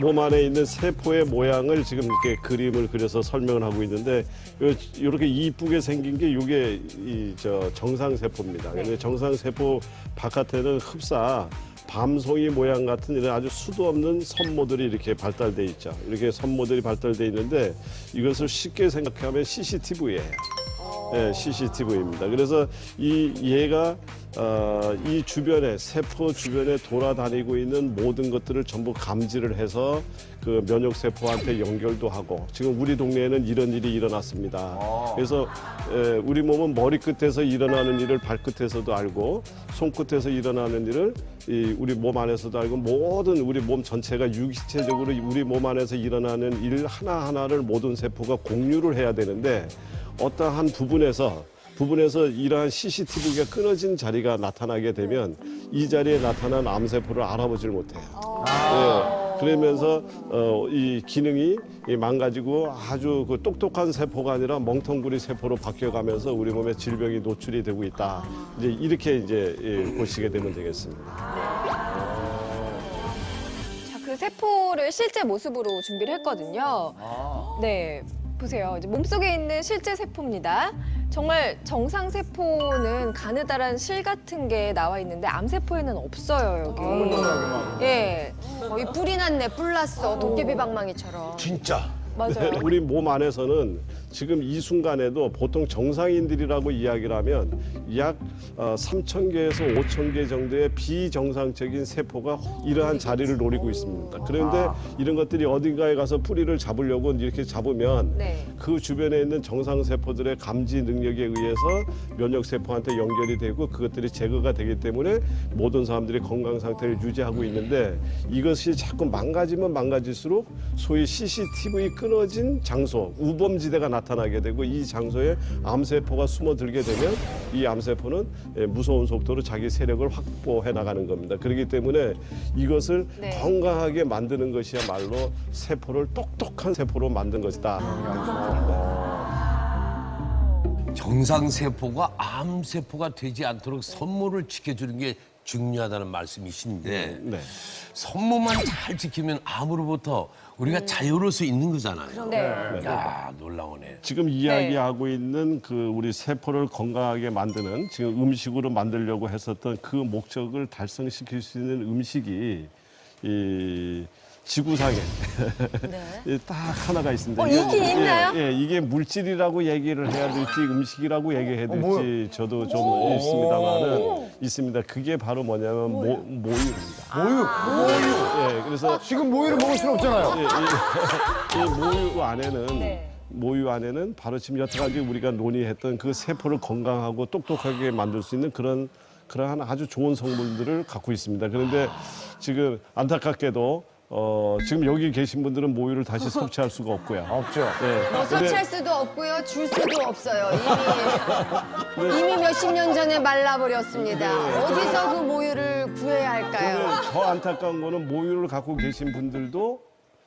몸 안에 있는 세포의 모양을 지금 이렇게 그림을 그려서 설명을 하고 있는데 이렇게 이쁘게 생긴 게 이게 이 저 정상 세포입니다. 근데 정상 세포 바깥에는 흡사 밤송이 모양 같은 이런 아주 수도 없는 선모들이 이렇게 발달돼 있죠. 이렇게 선모들이 발달돼 있는데 이것을 쉽게 생각하면 CCTV예요. 네, CCTV입니다. 그래서 이 얘가 어, 이 주변에 세포 주변에 돌아다니고 있는 모든 것들을 전부 감지를 해서 그 면역 세포한테 연결도 하고 지금 우리 동네에는 이런 일이 일어났습니다. 그래서 에, 우리 몸은 머리 끝에서 일어나는 일을 발끝에서도 알고 손끝에서 일어나는 일을 이 우리 몸 안에서도 알고 모든 우리 몸 전체가 유기체적으로 우리 몸 안에서 일어나는 일 하나 하나를 모든 세포가 공유를 해야 되는데 어떠한 부분에서 부분에서 이러한 CCTV가 끊어진 자리가 나타나게 되면 이 자리에 나타난 암세포를 알아보질 못해요. 예, 그러면서 어, 이 기능이 이 망가지고 아주 그 똑똑한 세포가 아니라 멍텅구리 세포로 바뀌어가면서 우리 몸에 질병이 노출이 되고 있다. 이제 이렇게 이제 예, 보시게 되면 되겠습니다. 자, 그 세포를 실제 모습으로 준비를 했거든요. 아. 네, 보세요. 이제 몸속에 있는 실제 세포입니다. 정말 정상 세포는 가느다란 실 같은 게 나와 있는데 암 세포에는 없어요 여기. 예, 거의 뿔이 났네, 뿔 났어. 도깨비 방망이처럼. 진짜. 맞아요. 우리 몸 안에서는 지금 이 순간에도 보통 정상인들이라고 이야기를 하면 약 어, 3천 개에서 5천 개 정도의 비정상적인 세포가 이러한 자리를 노리고 있습니다. 그런데 이런 것들이 어딘가에 가서 뿌리를 잡으려고 이렇게 잡으면 네. 그 주변에 있는 정상 세포들의 감지 능력에 의해서 면역 세포한테 연결이 되고 그것들이 제거가 되기 때문에 모든 사람들이 건강 상태를 유지하고 있는데 이것이 자꾸 망가지면 망가질수록 소위 CCTV 끊어진 장소 우범지대가 나타 나게 되고 이 장소에 암세포가 숨어들게 되면 이 암세포는 예, 무서운 속도로 자기 세력을 확보해 나가는 겁니다. 그렇기 때문에 이것을 네. 건강하게 만드는 것이야말로 세포를 똑똑한 세포로 만든 것이다. 정상세포가 암세포가 되지 않도록 선모를 지켜주는 게 중요하다는 말씀이신데 네. 선모만 잘 지키면 암으로부터 우리가 자유로울 수 있는 거잖아요. 네. 야 놀라우네. 지금 이야기하고 있는 그 우리 세포를 건강하게 만드는 지금 음식으로 만들려고 했었던 그 목적을 달성시킬 수 있는 음식이 이 지구상에 이딱 하나가 있습니다. 어, 예, 있나요? 예, 이게 물질이라고 얘기를 해야 될지 음식이라고 얘기해야 될지 뭐야? 저도 좀 있습니다만은 있습니다. 그게 바로 뭐냐면 모, 모유입니다. 모유. 모유. 예, 그래서 지금 모유를 먹을 수는 없잖아요. 예, 이, 이 모유 안에는 네. 모유 안에는 바로 지금 여태까지 우리가 논의했던 그 세포를 건강하고 똑똑하게 만들 수 있는 그런 그러한 아주 좋은 성분들을 갖고 있습니다. 그런데 지금 안타깝게도 어, 지금 여기 계신 분들은 모유를 다시 섭취할 수가 없고요. 없죠. 네. 뭐 근데 섭취할 수도 없고요, 줄 수도 없어요. 이미, 이미 몇십 년 전에 말라버렸습니다. 어디서 그 모유를 구해야 할까요? 저는 더 안타까운 거는 모유를 갖고 계신 분들도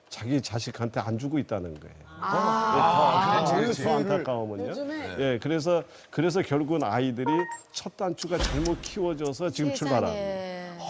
자기 자식한테 안 주고 있다는 거예요. 아, 더, 모유 더 수유를 안타까우면요. 예, 그래서 그래서 결국은 아이들이 첫 단추가 잘못 키워져서 지금 출발한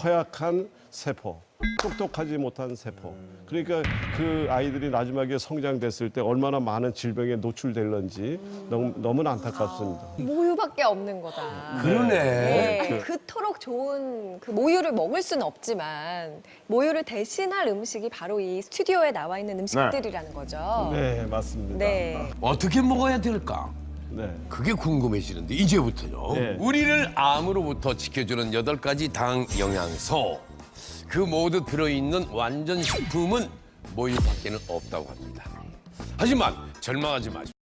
허약한 세포, 똑똑하지 못한 세포. 그러니까 그 아이들이 나중에 성장됐을 때 얼마나 많은 질병에 노출될런지 너무 너무나 안타깝습니다. 모유밖에 없는 거다. 그러네. 네, 그토록 좋은 그 모유를 먹을 수는 없지만 모유를 대신할 음식이 바로 이 스튜디오에 나와 있는 음식들이라는 거죠. 네, 맞습니다. 네. 어떻게 먹어야 될까? 네. 그게 궁금해지는데 이제부터요. 네. 우리를 암으로부터 지켜주는 여덟 가지 당 영양소. 그 모두 들어있는 완전 식품은 모유밖에는 없다고 합니다. 하지만 절망하지 마십시오.